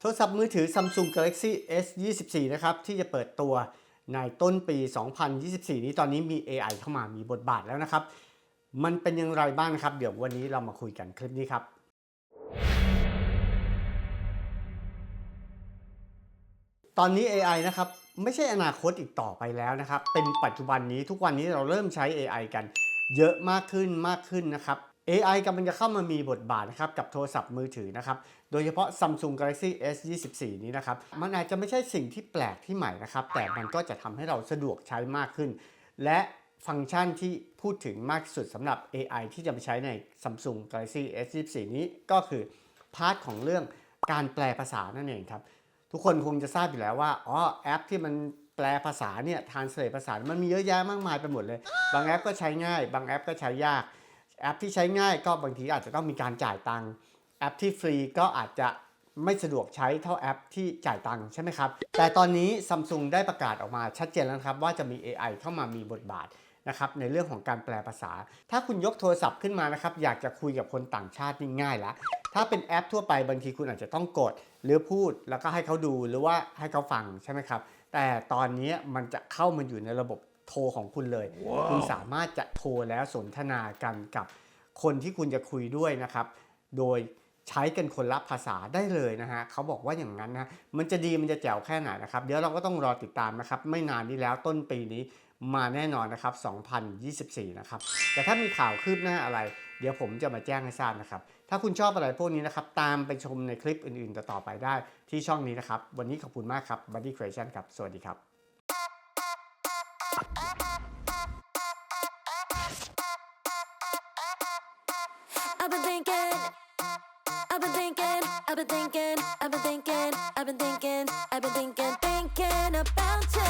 โทรศัพท์มือถือ Samsung Galaxy S 24นะครับที่จะเปิดตัวในต้นปี 2024 นี้ตอนนี้มี AI เข้ามามีบทบาทแล้วนะครับ มันเป็นอย่างไรบ้างครับ เดี๋ยววันนี้เรามาคุยกันคลิปนี้ครับ ตอนนี้ AI นะครับไม่ใช่อนาคตอีกต่อไปแล้วนะครับ เป็นปัจจุบันนี้ทุกวันนี้เราเริ่มใช้ AI กันเยอะมากขึ้นมากขึ้นนะครับ AI กำลังจะเข้ามามีบทบาทนะครับกับโทรศัพท์มือถือนะครับ โดยเฉพาะ Samsung Galaxy S 24นี้นะครับ มันอาจจะไม่ใช่สิ่งที่แปลกที่ใหม่นะครับ แต่มันก็จะทำให้เราสะดวกใช้มากขึ้น และฟังก์ชันที่พูดถึงมากที่สุดสำหรับ AI ที่จะไปใช้ใน Samsung Galaxy S 24นี้ก็คือพาร์ทของเรื่องการแปลภาษานั่นเองครับ ทุกคนคงจะทราบอยู่แล้วว่าอ๋อแอปที่มันแปลภาษาเนี่ยทานเสลภาษา มันมีเยอะแยะมากมายไปหมดเลย บางแอปก็ใช้ง่าย บางแอปก็ใช้ยาก แอปที่ใช้ง่ายก็บางทีอาจจะต้องมีการจ่ายตังค์แอปที่ฟรีก็อาจจะไม่สะดวกใช้เท่าแอปที่จ่ายตังค์ใช่ไหมครับ แต่ตอนนี้ Samsung ได้ประกาศออกมาชัดเจนแล้วนะครับว่าจะมี AI เข้ามามีบทบาทนะครับในเรื่องของการแปลภาษา ถ้าคุณยกโทรศัพท์ขึ้นมานะครับอยากจะคุยกับคนต่างชาตินี่ง่ายละถ้าเป็นแอปทั่วไปบางทีคุณอาจจะต้องกด หรือพูดแล้วก็ให้เขาดูหรือว่าให้เขาฟังใช่ไหมครับ แต่ตอนนี้มันจะเข้ามาอยู่ในระบบ โทรของคุณเลยคุณสามารถจะโทรแล้วสนทนากันกับคนที่คุณจะคุยด้วยนะครับ โดยใช้กันคนละภาษาได้เลยนะฮะเขาบอกว่าอย่างนั้นนะมันจะดีมันจะแจ๋วแค่ไหนนะครับ เดี๋ยวเราก็ต้องรอติดตามนะครับ ไม่นานนี้แล้วต้นปีนี้มาแน่นอนนะครับ 2024 นะครับ แต่ถ้ามีข่าวคืบหน้าอะไร เดี๋ยวผมจะมาแจ้งให้ทราบนะครับ ถ้าคุณชอบอะไรพวกนี้นะครับ ตามไปชมในคลิปอื่นๆ ต่อๆไปได้ที่ช่องนี้นะครับ วันนี้ขอบคุณมากครับ Buddy Creation ครับ สวัสดีครับ I've been thinking, I've been thinking, I've been thinking, I've been thinking, I've been thinking, I've been thinking, thinking about you.